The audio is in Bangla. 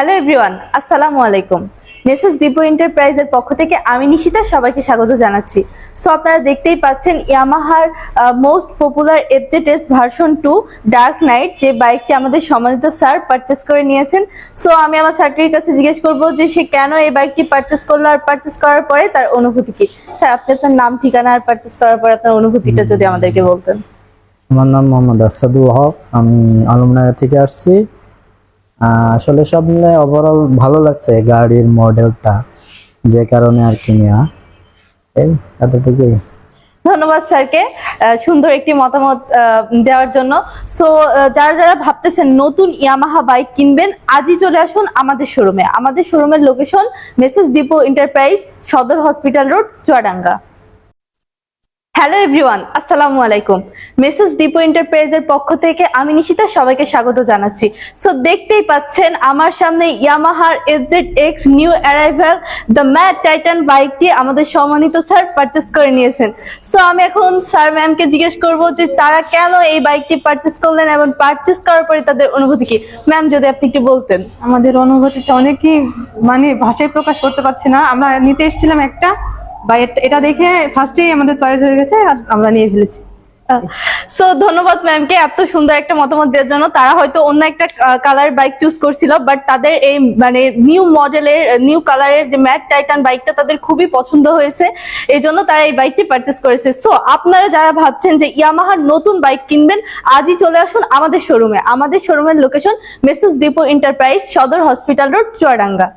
হ্যালো এভরিওয়ান, আসসালামু আলাইকুম। মেসেজ দীপু এন্টারপ্রাইজের পক্ষ থেকে আমি নিশিতা সবাইকে স্বাগত জানাচ্ছি। সো, আপনারা দেখতেই পাচ্ছেন ইয়ামাহার most popular FZS version two dark knight যে বাইকটি আমাদের সম্মানিত স্যার পারচেস করে নিয়েছেন। সো, আমি আমার স্যারটির কাছে জিজ্ঞেস করব যে সে কেন এই বাইকটি পারচেস করল আর পারচেস করার পরে তার অনুভূতি কি? স্যার আপনি আপনার নাম, ঠিকানা আর পারচেস করার পরে আপনার অনুভূতিটা যদি আমাদেরকে বলতেন। আমার নাম মোহাম্মদ আসাদুল হক, আমি আলমনায়া থেকে আসছি। আসলে সব মিলে ওভারঅল ভালো লাগছে গাড়ির মডেলটা, যে কারণে আর কি নেওয়া এই, এতটুকুই। ধন্যবাদ স্যারকে সুন্দর একটি মতামত দেওয়ার জন্য। সো যারা যারা ভাবতেছেন নতুন ইয়ামাহা বাইক কিনবেন, আজই চলে আসুন আমাদের শোরুমে আমাদের শোরুমের লোকেশন মেসেজ দীপো এন্টারপ্রাইজ সদর hospital road Chuadanga. Hello everyone আসসালামু আলাইকুম। মেসেজ দীপো এন্টারপ্রাইজের পক্ষ থেকে আমি নিশিতা সবাইকে স্বাগত জানাচ্ছি। সো দেখতেই পাচ্ছেন আমার সামনে ইয়ামাহার FZ X new arrival the matte titan বাইকটি আমাদের সম্মানিত স্যার পারচেস করে নিয়েছেন। সো আমি এখন স্যার ম্যামকে জিজ্ঞেস করব যে তারা কেন এই বাইকটি পারচেস করলেন এবং পারচেস করার পরে তাদের অনুভূতি কি? ম্যাম যদি আপনি একটু বলতেন। আমাদের অনুভূতিটা অনেকই মানে ভাষায় প্রকাশ করতে পারছি না। আমরা নিতে এসেছিলাম একটা বা এটা দেখে ফার্স্টেই আমাদের চয়েস হয়ে গেছে আর আমরা নিয়ে ফেলেছি। সো ধন্যবাদ ম্যামকে এত সুন্দর একটা মতামত দেওয়ার জন্য। তারা হয়তো অন্য একটা কালার বাইক চুজ করছিল বাট তাদের এই মানে নিউ মডেলের নিউ কালারের যে ম্যাট টাইটান বাইকটা তাদের খুবই পছন্দ হয়েছে। এই জন্য তারা এই বাইকটি পারচেস করেছে। সো আপনারা যারা ভাবছেন যে ইয়ামাহার নতুন বাইক কিনবেন, আজই চলে আসুন আমাদের শোরুমে আমাদের শোরুমের লোকেশন মেসেজ দীপো এন্টারপ্রাইজ সদর হসপিটাল রোড চুয়াডাঙ্গা।